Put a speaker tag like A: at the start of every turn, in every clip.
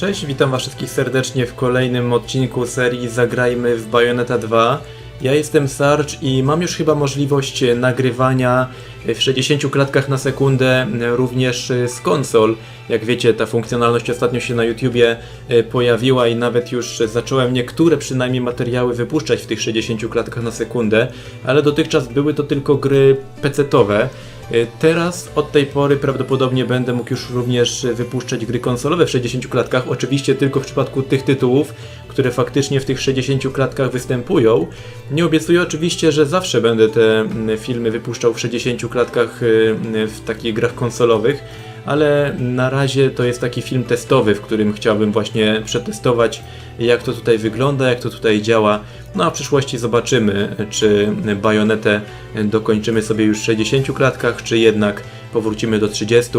A: Cześć, witam was wszystkich serdecznie w kolejnym odcinku serii Zagrajmy w Bayonetta 2. Ja jestem Sarge i mam już chyba możliwość nagrywania w 60 klatkach na sekundę również z konsol. Jak wiecie, ta funkcjonalność ostatnio się na YouTubie e, pojawiła i nawet już zacząłem niektóre przynajmniej materiały wypuszczać w tych 60 klatkach na sekundę, ale dotychczas były to tylko gry PC-towe. Y, Teraz od tej pory prawdopodobnie będę mógł już również wypuszczać gry konsolowe w 60 klatkach, oczywiście tylko w przypadku tych tytułów, które faktycznie w tych 60 klatkach występują. Nie obiecuję oczywiście, że zawsze będę te mm, filmy wypuszczał w 60 klatkach y, w takich grach konsolowych, ale na razie to jest taki film testowy, w którym chciałbym właśnie przetestować jak to tutaj wygląda, jak to tutaj działa. No a w przyszłości zobaczymy, czy bajonetę dokończymy sobie już w 60 klatkach, czy jednak powrócimy do 30.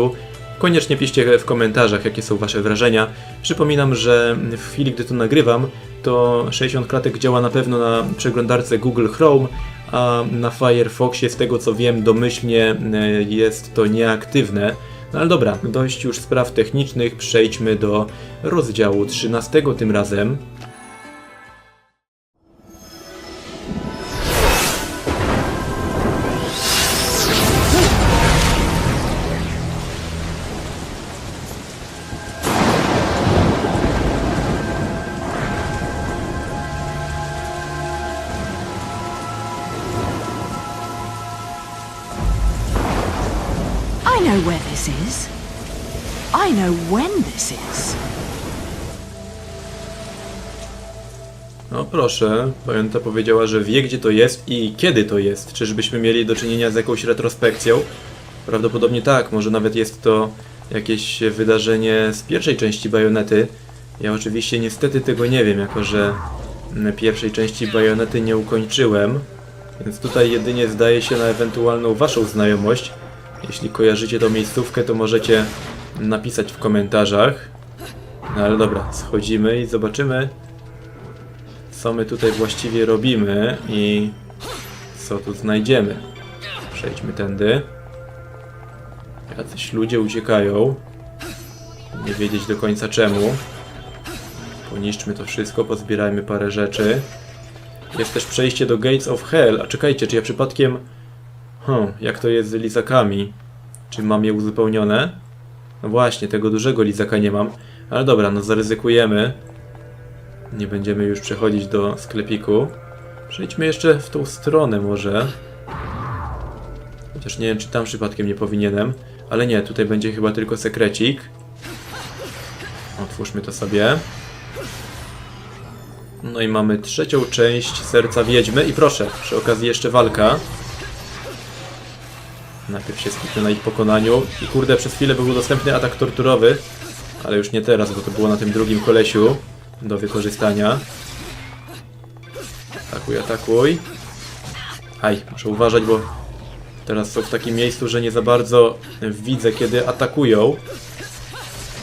A: Koniecznie piszcie w komentarzach, jakie są Wasze wrażenia. Przypominam, że w chwili, gdy to nagrywam, to 60 klatek działa na pewno na przeglądarce Google Chrome, a na Firefoxie, z tego co wiem, domyślnie e, jest to nieaktywne. No ale dobra, dość już spraw technicznych, przejdźmy do rozdziału 13 tym razem.
B: This is. I know when this is.
A: No proszę, pamięta powiedziała, że wie gdzie to jest i kiedy to jest. Czyżbyśmy mieli do czynienia z jakąś retrospekcją? Prawdopodobnie tak, może nawet jest to jakieś wydarzenie z pierwszej części Bajonety. Ja oczywiście niestety tego nie wiem, jako że pierwszej części Bajonety nie ukończyłem. Więc tutaj jedynie zdaje się na ewentualną waszą znajomość. Jeśli kojarzycie tą miejscówkę, to możecie napisać w komentarzach. No ale dobra, schodzimy i zobaczymy, co my tutaj właściwie robimy i co tu znajdziemy. Przejdźmy tędy. Jacyś ludzie uciekają. Nie wiedzieć do końca czemu. Poniszczmy to wszystko, pozbierajmy parę rzeczy. Jest też przejście do Gates of Hell. A czekajcie, czy ja przypadkiem... Hmm, jak to jest z lizakami? Czy mam je uzupełnione? No właśnie, tego dużego lizaka nie mam. Ale dobra, no zaryzykujemy. Nie będziemy już przechodzić do sklepiku. Przejdźmy jeszcze w tą stronę może. Chociaż nie wiem, czy tam przypadkiem nie powinienem. Ale nie, tutaj będzie chyba tylko sekrecik. Otwórzmy to sobie. No i mamy trzecią część Serca Wiedźmy. I proszę, przy okazji jeszcze walka. Najpierw się skupmy na ich pokonaniu. I kurde, przez chwilę był dostępny atak torturowy. Ale już nie teraz, bo to było na tym drugim kolesiu do wykorzystania. Atakuj, atakuj. Aj, muszę uważać, bo teraz są w takim miejscu, że nie za bardzo widzę, kiedy atakują.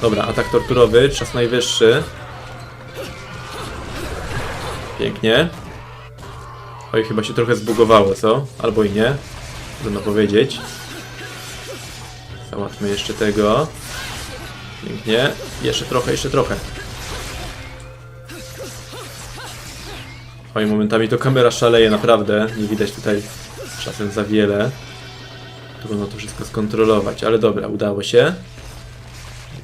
A: Dobra, atak torturowy, czas najwyższy. Pięknie. Oj, chyba się trochę zbugowało, co? Albo i nie. Trudno powiedzieć. Załatwmy jeszcze tego. Pięknie. Jeszcze trochę, jeszcze trochę. Oj, momentami to kamera szaleje, naprawdę. Nie widać tutaj czasem za wiele. Trudno to wszystko skontrolować, ale dobra, udało się.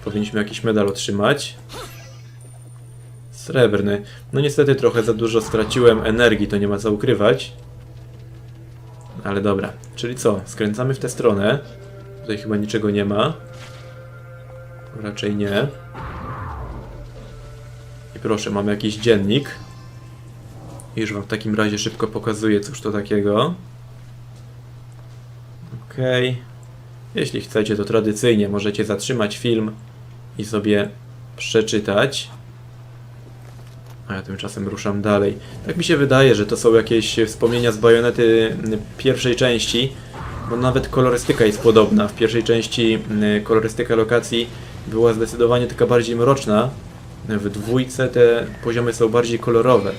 A: Powinniśmy jakiś medal otrzymać. Srebrny. No niestety trochę za dużo straciłem energii, to nie ma co ukrywać. Ale dobra, czyli co? Skręcamy w tę stronę. Tutaj chyba niczego nie ma. Raczej nie. I proszę, mamy jakiś dziennik. Już wam w takim razie szybko pokazuję, cóż to takiego. Okej. Jeśli chcecie, to tradycyjnie możecie zatrzymać film i sobie przeczytać. A ja tymczasem ruszam dalej. Tak mi się wydaje, że to są jakieś wspomnienia z bajonety pierwszej części, bo nawet kolorystyka jest podobna. W pierwszej części y, kolorystyka lokacji była zdecydowanie taka bardziej mroczna. W dwójce te poziomy są bardziej kolorowe.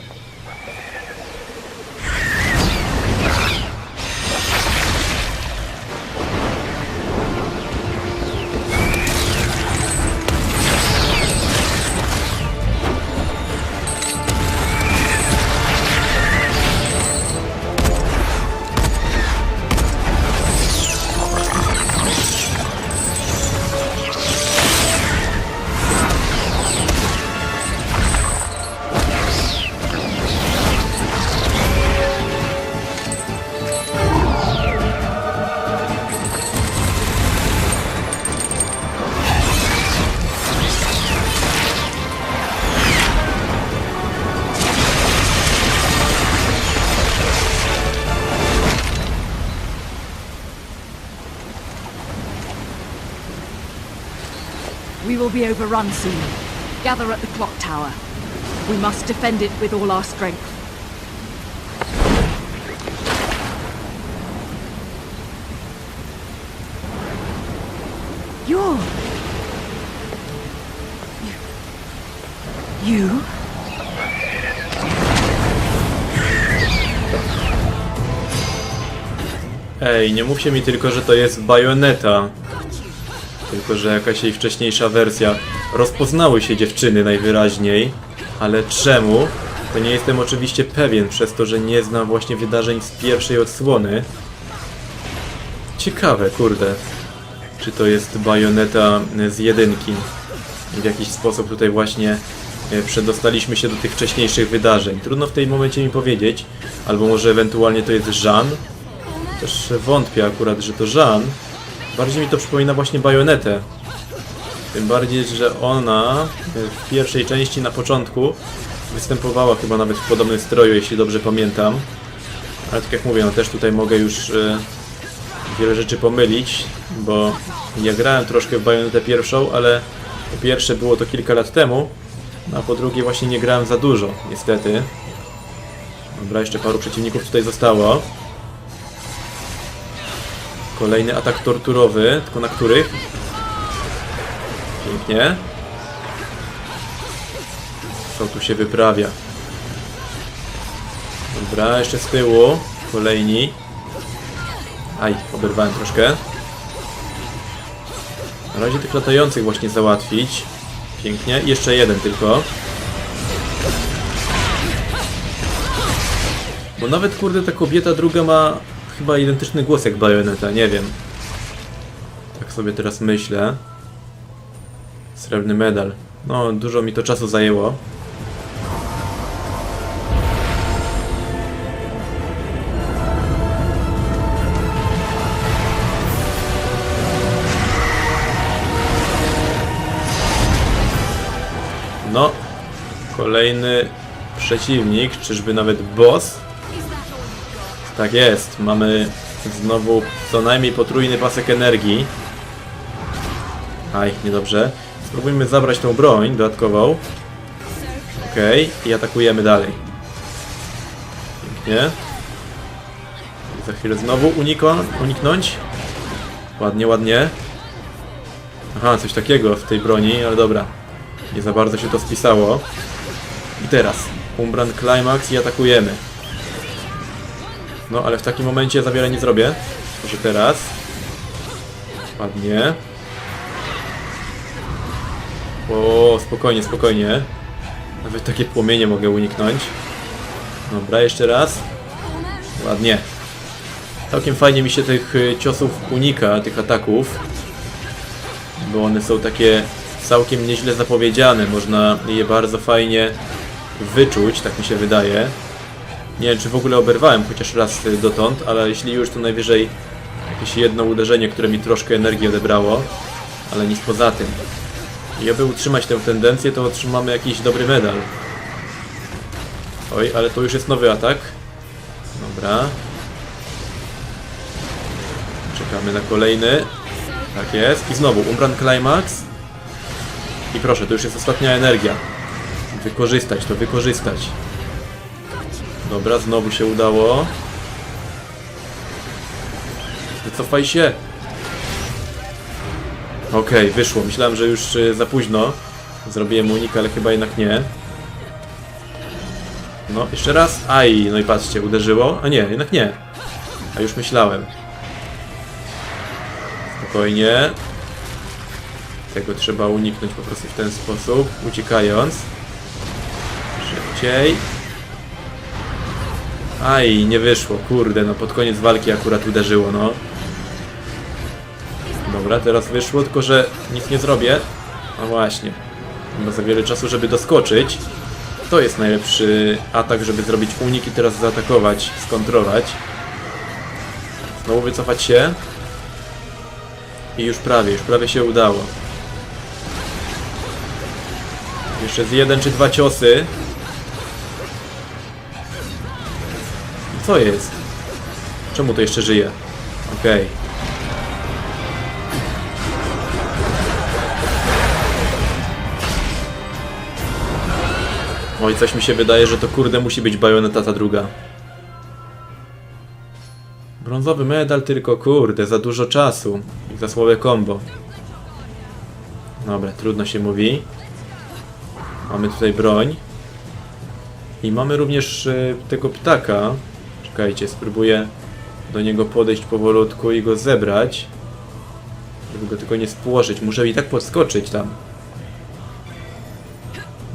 B: Be overrun soon. Gather at the clock tower. We must defend it with all our strength. You're. You. You?
A: Ej, nie mówcie mi tylko, że to jest bajoneta. Tylko, że jakaś jej wcześniejsza wersja. Rozpoznały się dziewczyny najwyraźniej. Ale czemu? To nie jestem oczywiście pewien, przez to, że nie znam właśnie wydarzeń z pierwszej odsłony. Ciekawe, kurde. Czy to jest bajoneta z jedynki? I w jakiś sposób tutaj właśnie e, przedostaliśmy się do tych wcześniejszych wydarzeń. Trudno w tym momencie mi powiedzieć. Albo może ewentualnie to jest Jean? Też wątpię akurat, że to Jean. Bardziej mi to przypomina właśnie bajonetę. Tym bardziej, że ona w pierwszej części na początku występowała chyba nawet w podobnym stroju, jeśli dobrze pamiętam. Ale tak jak mówię, no też tutaj mogę już e, wiele rzeczy pomylić, bo ja grałem troszkę w bajonetę pierwszą, ale po pierwsze było to kilka lat temu, no a po drugie właśnie nie grałem za dużo, niestety. Dobra, jeszcze paru przeciwników tutaj zostało. Kolejny atak torturowy, tylko na których? Pięknie. Co tu się wyprawia? Dobra, jeszcze z tyłu. Kolejni. Aj, oberwałem troszkę. Na razie tych latających właśnie załatwić. Pięknie. Jeszcze jeden tylko. Bo nawet kurde ta kobieta druga ma chyba identyczny głos jak Bayonetta, nie wiem. Tak sobie teraz myślę. Srebrny medal. No, dużo mi to czasu zajęło. No, kolejny przeciwnik, czyżby nawet boss? Tak jest, mamy znowu co najmniej potrójny pasek energii. Aj, niedobrze. Spróbujmy zabrać tą broń dodatkową. Okej, i atakujemy dalej. Pięknie. Za chwilę znowu uniknąć. Ładnie, ładnie. Aha, coś takiego w tej broni, ale dobra. Nie za bardzo się to spisało. I teraz Umbran Climax i atakujemy. No, ale w takim momencie za wiele nie zrobię. Może teraz. Ładnie. O, spokojnie, spokojnie. Nawet takie płomienie mogę uniknąć. Dobra, jeszcze raz. Ładnie. Całkiem fajnie mi się tych y, ciosów unika, tych ataków. Bo one są takie całkiem nieźle zapowiedziane. Można je bardzo fajnie wyczuć, tak mi się wydaje. Nie wiem, czy w ogóle oberwałem chociaż raz y, dotąd, ale jeśli już, to najwyżej jakieś jedno uderzenie, które mi troszkę energii odebrało, ale nic poza tym. I aby utrzymać tę tendencję, to otrzymamy jakiś dobry medal. Oj, ale to już jest nowy atak. Dobra. Czekamy na kolejny. Tak jest. I znowu Umbran Climax. I proszę, to już jest ostatnia energia. Wykorzystać to, wykorzystać. Dobra, znowu się udało. Wycofaj się. Okej, wyszło. Myślałem, że już y, za późno. Zrobiłem unik, ale chyba jednak nie. No, jeszcze raz. Aj, no i patrzcie, uderzyło. A nie, jednak nie. A już myślałem. Spokojnie. Tego trzeba uniknąć po prostu w ten sposób, uciekając. Szybciej. Aj, nie wyszło, kurde, no pod koniec walki akurat uderzyło, no. Dobra, teraz wyszło, tylko że nic nie zrobię. No właśnie. Nie ma za wiele czasu, żeby doskoczyć. To jest najlepszy atak, żeby zrobić unik i teraz zaatakować, skontrować. Znowu wycofać się. I już prawie, już prawie się udało. Jeszcze z jeden czy dwa ciosy. Co jest? Czemu to jeszcze żyje? Okej. Okay. Oj, coś mi się wydaje, że to kurde musi być bajoneta ta druga. Brązowy medal, tylko kurde, za dużo czasu. I za słabe combo. Dobra, trudno się mówi. Mamy tutaj broń. I mamy również y, tego ptaka, Czekajcie, spróbuję do niego podejść powolutku i go zebrać. Żeby go tylko nie spłoszyć. Muszę i tak podskoczyć tam.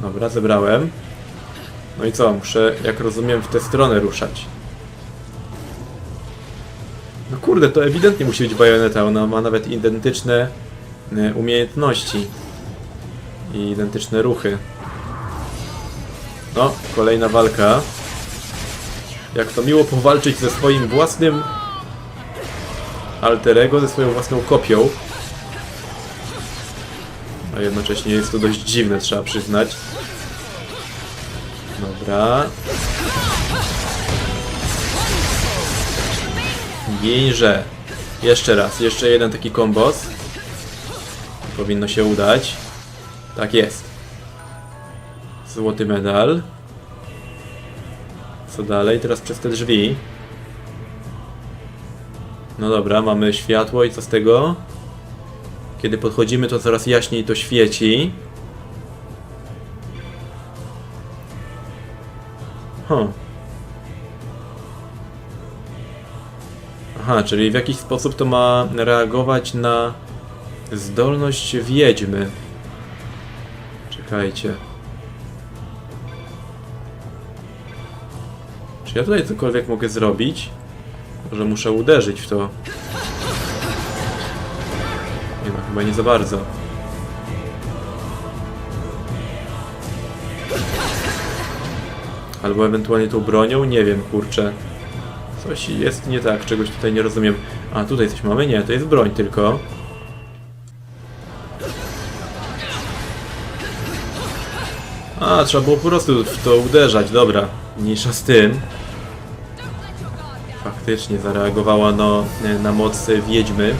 A: Dobra, zebrałem. No i co? Muszę, jak rozumiem, w tę stronę ruszać. No kurde, to ewidentnie musi być bajoneta. Ona ma nawet identyczne e, umiejętności. I identyczne ruchy. No, kolejna walka. Jak to miło powalczyć ze swoim własnym alterego, ze swoją własną kopią. A jednocześnie jest to dość dziwne, trzeba przyznać. Dobra. Ginże. Jeszcze raz, jeszcze jeden taki kombos. Powinno się udać. Tak jest. Złoty medal. Co dalej? Teraz przez te drzwi. No dobra, mamy światło i co z tego? Kiedy podchodzimy, to coraz jaśniej to świeci. Huh. Aha, czyli w jakiś sposób to ma reagować na zdolność wiedźmy. Czekajcie. Czy ja tutaj cokolwiek mogę zrobić? Może muszę uderzyć w to. Nie no, chyba nie za bardzo. Albo ewentualnie tą bronią? Nie wiem, kurczę. Coś jest nie tak, czegoś tutaj nie rozumiem. A, tutaj coś mamy? Nie, to jest broń tylko. A, trzeba było po prostu w to uderzać, dobra. Mniejsza z tym. Faktycznie zareagowała no, na moc wiedźmy.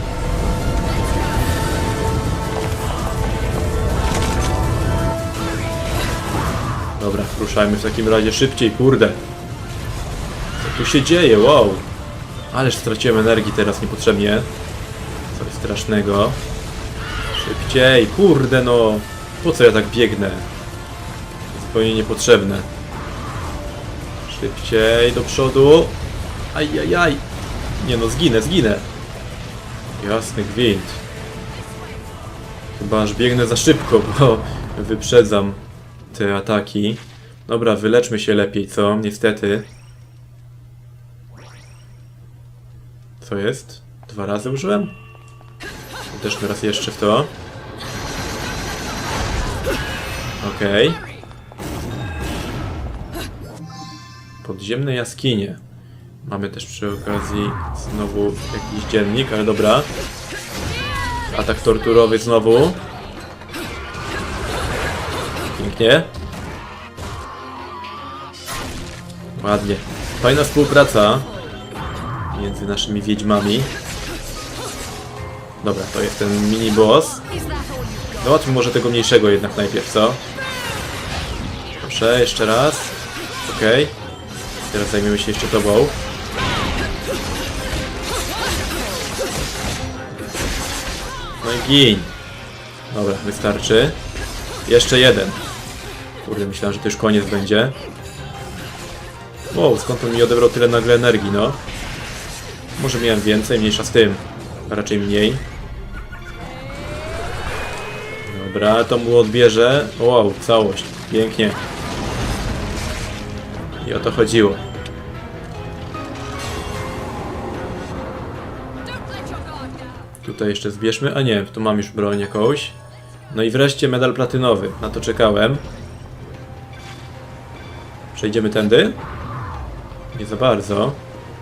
A: Dobra, ruszajmy w takim razie szybciej, kurde. Co tu się dzieje? Wow. Ależ straciłem energii teraz niepotrzebnie. Coś strasznego. Szybciej, kurde no. Po co ja tak biegnę? Zupełnie niepotrzebne. Szybciej, do przodu. Ajajaj. Nie no, zginę, zginę. Jasny gwint. Chyba aż biegnę za szybko, bo wyprzedzam te ataki. Dobra, wyleczmy się lepiej, co? Niestety. Co jest? Dwa razy użyłem? Uderzmy raz jeszcze w to. Okej. Podziemne jaskinie. Mamy też przy okazji znowu jakiś dziennik, ale dobra. Atak torturowy znowu. Pięknie. Ładnie. Fajna współpraca między naszymi wiedźmami. Dobra, to jest ten mini boss. Załatwmy może tego mniejszego jednak najpierw, co? Proszę, jeszcze raz. Okej. Teraz zajmiemy się jeszcze tobą. Gin. Dobra, wystarczy. Jeszcze jeden. Kurde, myślałem, że to już koniec będzie. Wow, skąd on mi odebrał tyle nagle energii, no? Może miałem więcej, mniejsza z tym. Raczej mniej. Dobra, to mu odbierze. Wow, całość. Pięknie. I o to chodziło. Tutaj jeszcze zbierzmy. A nie, tu mam już broń jakąś. No i wreszcie medal platynowy. Na to czekałem. Przejdziemy tędy? Nie za bardzo.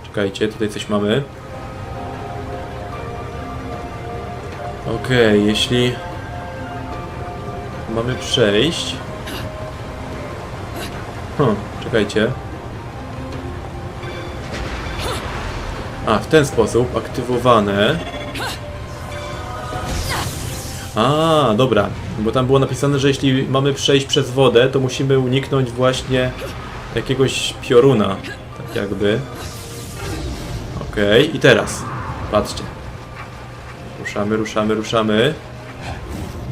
A: Czekajcie, tutaj coś mamy. Okej, jeśli mamy przejść. Hm, czekajcie. A, w ten sposób aktywowane. A, dobra. Bo tam było napisane, że jeśli mamy przejść przez wodę, to musimy uniknąć właśnie jakiegoś pioruna. Tak jakby. Okej, i teraz. Patrzcie. Ruszamy, ruszamy, ruszamy.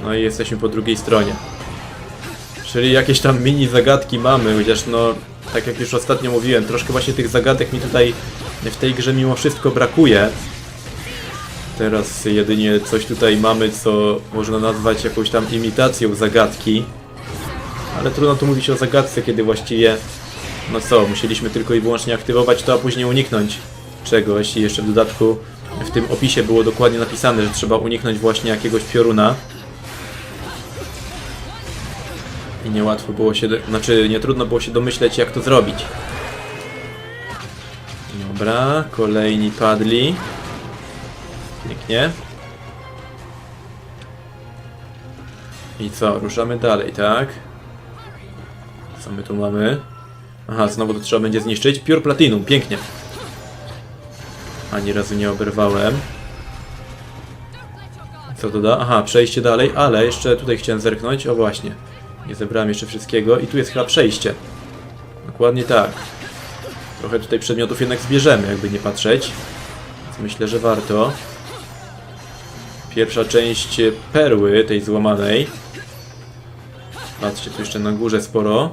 A: No i jesteśmy po drugiej stronie. Czyli jakieś tam mini zagadki mamy, chociaż no, tak jak już ostatnio mówiłem, troszkę właśnie tych zagadek mi tutaj w tej grze mimo wszystko brakuje. Teraz jedynie coś tutaj mamy, co można nazwać jakąś tam imitacją zagadki. Ale trudno tu mówić o zagadce, kiedy właściwie, no co, musieliśmy tylko i wyłącznie aktywować to, a później uniknąć czegoś. I jeszcze w dodatku w tym opisie było dokładnie napisane, że trzeba uniknąć właśnie jakiegoś pioruna. I niełatwo było się, znaczy nie trudno było się domyśleć jak to zrobić. Dobra, kolejni padli. Pięknie. I co, ruszamy dalej, tak? Co my tu mamy? Aha, znowu to trzeba będzie zniszczyć. Pure Platinum, pięknie. Ani razu nie oberwałem. Co to da? Aha, przejście dalej, ale jeszcze tutaj chciałem zerknąć. O właśnie, nie zebrałem jeszcze wszystkiego. I tu jest chyba przejście. Dokładnie tak. Trochę tutaj przedmiotów jednak zbierzemy, jakby nie patrzeć. Więc myślę, że warto. Pierwsza część perły, tej złamanej. Patrzcie, tu jeszcze na górze sporo.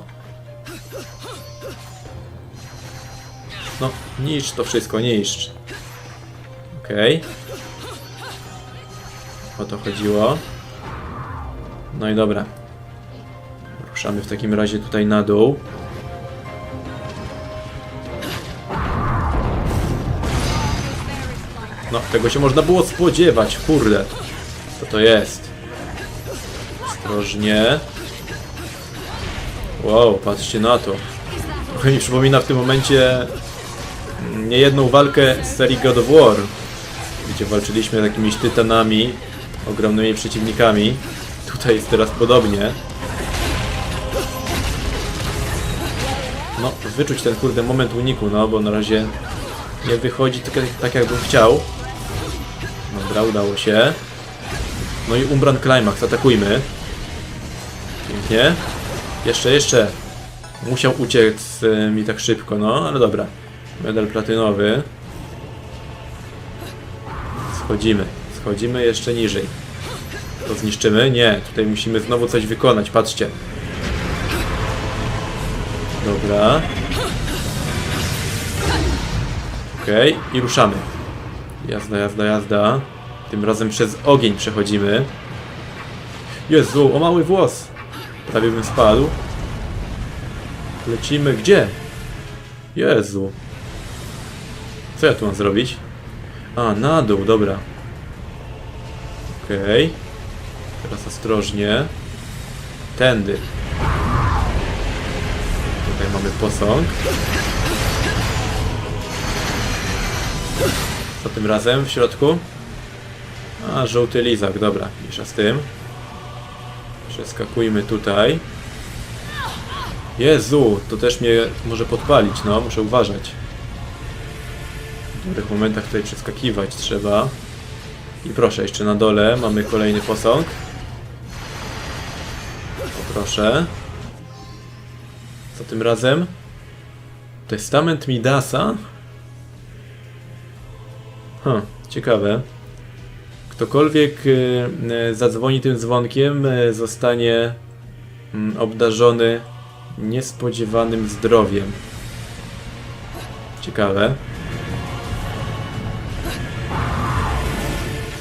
A: No, niszcz to wszystko, niszcz. Okej. O to chodziło. No i dobra. Ruszamy w takim razie tutaj na dół. No, tego się można było spodziewać, kurde. Co to jest? Ostrożnie. Wow, patrzcie na to. Trochę mi przypomina w tym momencie niejedną walkę z serii God of War, gdzie walczyliśmy z jakimiś tytanami, ogromnymi przeciwnikami. Tutaj jest teraz podobnie. No, wyczuć ten kurde moment uniku, no, bo na razie nie wychodzi tak, tak jakbym chciał. Dobra, udało się. No i Umbran Climax, atakujmy. Pięknie. Jeszcze, jeszcze. Musiał uciec e, mi tak szybko, no, ale dobra. Medal platynowy. Schodzimy. Schodzimy jeszcze niżej. To zniszczymy? Nie, tutaj musimy znowu coś wykonać, patrzcie. Dobra. Okej, i ruszamy. Jazda, jazda, jazda. Tym razem przez ogień przechodzimy. Jezu, o mały włos! Prawie bym spadł. Lecimy gdzie? Jezu. Co ja tu mam zrobić? A, na dół, dobra. Okej. Teraz ostrożnie. Tędy. Tutaj mamy posąg. Co tym razem w środku? A, żółty lizak, dobra, mniejsza z tym. Przeskakujmy tutaj. Jezu, to też mnie może podpalić, no, muszę uważać. W dobrych momentach tutaj przeskakiwać trzeba. I proszę, jeszcze na dole mamy kolejny posąg. Poproszę. Co tym razem? Testament Midasa? Hm, ciekawe. Ktokolwiek y, y, zadzwoni tym dzwonkiem, y, zostanie mm, obdarzony niespodziewanym zdrowiem. Ciekawe.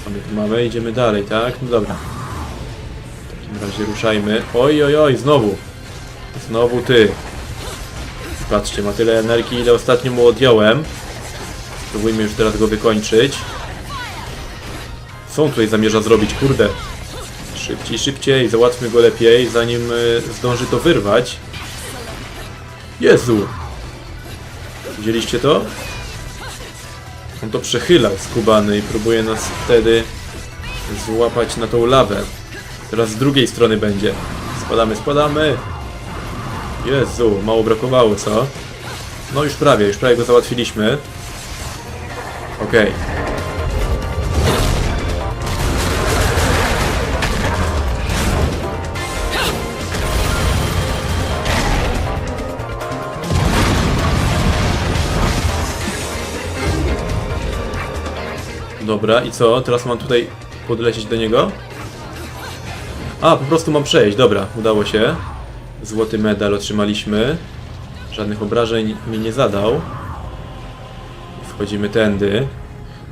A: Co my tu mamy? Idziemy dalej, tak? No dobra. W takim razie ruszajmy. Oj, oj, oj, znowu. Znowu ty. Patrzcie, ma tyle energii, ile ostatnio mu odjąłem. Spróbujmy już teraz go wykończyć. Co on tutaj zamierza zrobić? Kurde. Szybciej, szybciej, załatwmy go lepiej, zanim y, zdąży to wyrwać. Jezu! Widzieliście to? On to przechyla skubany i próbuje nas wtedy złapać na tą lawę. Teraz z drugiej strony będzie. Spadamy, spadamy! Jezu, mało brakowało, co? No już prawie, już prawie go załatwiliśmy. Okej. Dobra, i co? Teraz mam tutaj podlecieć do niego? A, po prostu mam przejść. Dobra, udało się. Złoty medal otrzymaliśmy. Żadnych obrażeń mi nie zadał. Wchodzimy tędy.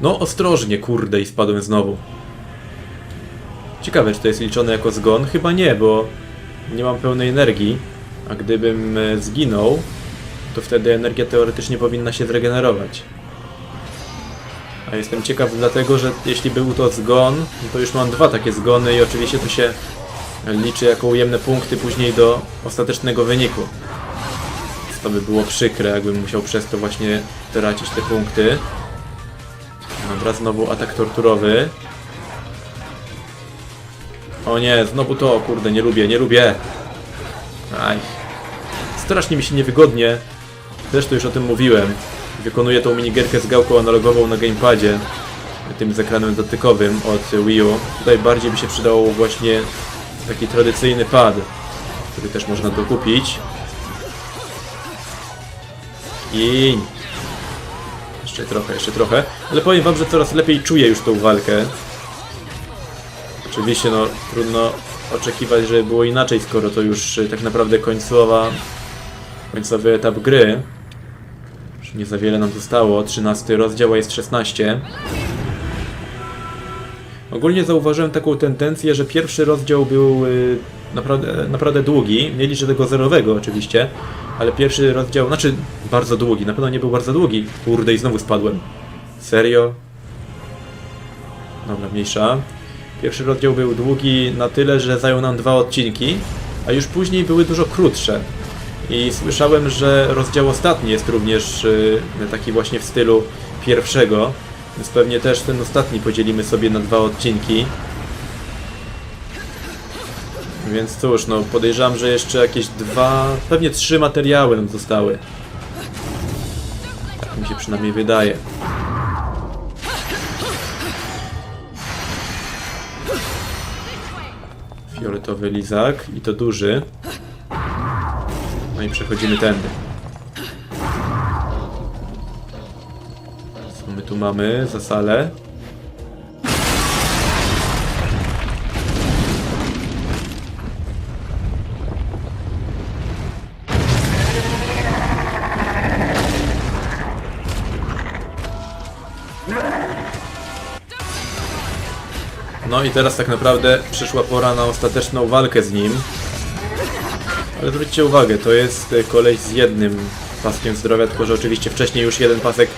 A: No, ostrożnie, kurde, i spadłem znowu. Ciekawe, czy to jest liczone jako zgon? Chyba nie, bo nie mam pełnej energii. A gdybym e, zginął, to wtedy energia teoretycznie powinna się zregenerować. Jestem ciekaw dlatego, że jeśli był to zgon, to już mam dwa takie zgony i oczywiście to się liczy jako ujemne punkty później do ostatecznego wyniku. To by było przykre, jakbym musiał przez to właśnie tracić te punkty. Dobra, znowu atak torturowy. O nie, znowu to, kurde, nie lubię, nie lubię. Aj. Strasznie mi się niewygodnie. Zresztą już o tym mówiłem. Wykonuję tą minigierkę z gałką analogową na gamepadzie. Tym z ekranem dotykowym od Wii U. Tutaj bardziej by się przydało właśnie taki tradycyjny pad, który też można dokupić. I jeszcze trochę, jeszcze trochę. Ale powiem wam, że coraz lepiej czuję już tą walkę. Oczywiście, no, trudno oczekiwać, żeby było inaczej, skoro to już y, tak naprawdę końcowa, końcowy etap gry. Nie za wiele nam zostało. 13 rozdział, a jest 16. Ogólnie zauważyłem taką tendencję, że pierwszy rozdział był y, naprawdę, naprawdę długi. Nie liczę tego zerowego oczywiście, ale pierwszy rozdział, znaczy bardzo długi, na pewno nie był bardzo długi. Kurde i znowu spadłem. Serio? Dobra, mniejsza. Pierwszy rozdział był długi na tyle, że zajął nam dwa odcinki, a już później były dużo krótsze. I słyszałem, że rozdział ostatni jest również y, taki właśnie w stylu pierwszego, więc pewnie też ten ostatni podzielimy sobie na dwa odcinki. Więc cóż, no podejrzewam, że jeszcze jakieś dwa, pewnie trzy materiały nam zostały. Tak mi się przynajmniej wydaje. Fioletowy lizak i to duży. No i przechodzimy tędy. Co my tu mamy za salę? No i teraz tak naprawdę przyszła pora na ostateczną walkę z nim. Ale zwróćcie uwagę, to jest e, koleś z jednym paskiem zdrowia, tylko że oczywiście wcześniej już jeden pasek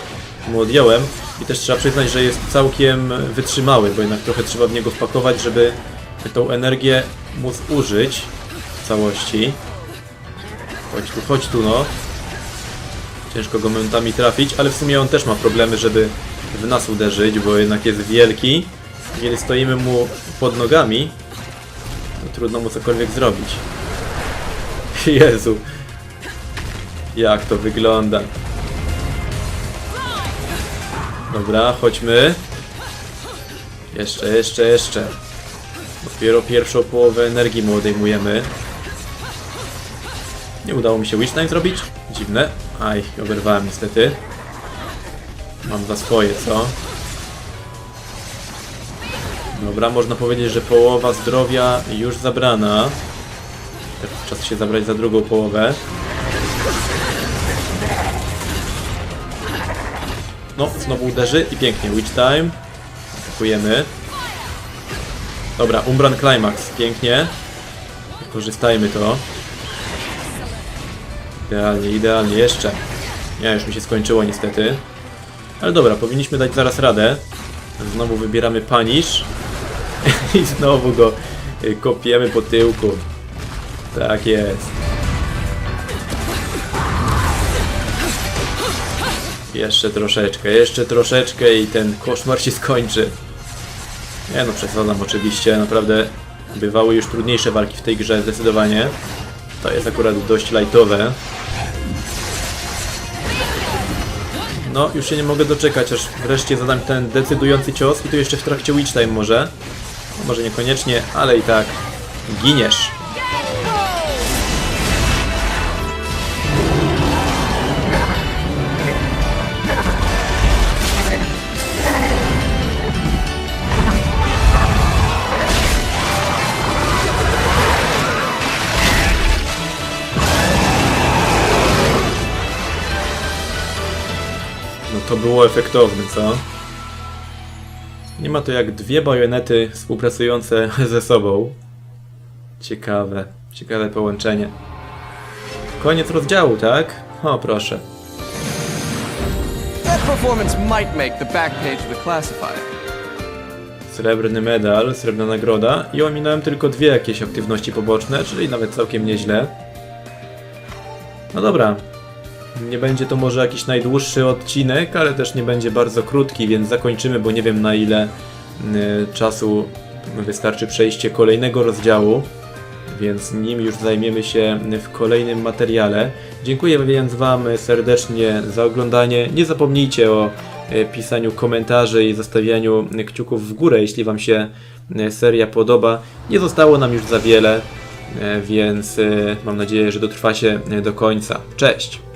A: mu odjąłem. I też trzeba przyznać, że jest całkiem wytrzymały, bo jednak trochę trzeba w niego wpakować, żeby tą energię móc użyć w całości. Chodź tu, chodź tu no. Ciężko go momentami trafić, ale w sumie on też ma problemy, żeby w nas uderzyć, bo jednak jest wielki. Jeżeli stoimy mu pod nogami, to trudno mu cokolwiek zrobić. Jezu. Jak to wygląda. Dobra, chodźmy. Jeszcze, jeszcze, jeszcze. Dopiero pierwszą połowę energii mu odejmujemy. Nie udało mi się Witch zrobić. Dziwne. Aj, oberwałem niestety. Mam za swoje, co? Dobra, można powiedzieć, że połowa zdrowia już zabrana. Czas się zabrać za drugą połowę. No, znowu uderzy i pięknie. Witch time. Atakujemy. Dobra, Umbran Climax. Pięknie. Wykorzystajmy to. Idealnie, idealnie. Jeszcze. Nie, już mi się skończyło niestety. Ale dobra, powinniśmy dać zaraz radę. Znowu wybieramy panisz. I znowu go y, kopiemy po tyłku. Tak jest. Jeszcze troszeczkę, jeszcze troszeczkę i ten koszmar się skończy. Nie no, przesadzam oczywiście, naprawdę bywały już trudniejsze walki w tej grze, zdecydowanie. To jest akurat dość lightowe. No, już się nie mogę doczekać, aż wreszcie zadam ten decydujący cios i to jeszcze w trakcie Witch Time może. Może niekoniecznie, ale i tak giniesz. To było efektowne, co? Nie ma to jak dwie bajonety współpracujące ze sobą. Ciekawe, ciekawe połączenie. Koniec rozdziału, tak? O, proszę. Srebrny medal, srebrna nagroda i ominąłem tylko dwie jakieś aktywności poboczne, czyli nawet całkiem nieźle. No dobra. Nie będzie to może jakiś najdłuższy odcinek, ale też nie będzie bardzo krótki, więc zakończymy, bo nie wiem na ile y, czasu wystarczy przejście kolejnego rozdziału, więc nim już zajmiemy się w kolejnym materiale. Dziękuję więc Wam serdecznie za oglądanie. Nie zapomnijcie o e, pisaniu komentarzy i zostawianiu kciuków w górę, jeśli Wam się e, seria podoba. Nie zostało nam już za wiele, więc mam nadzieję, że dotrwacie e, do końca. Cześć!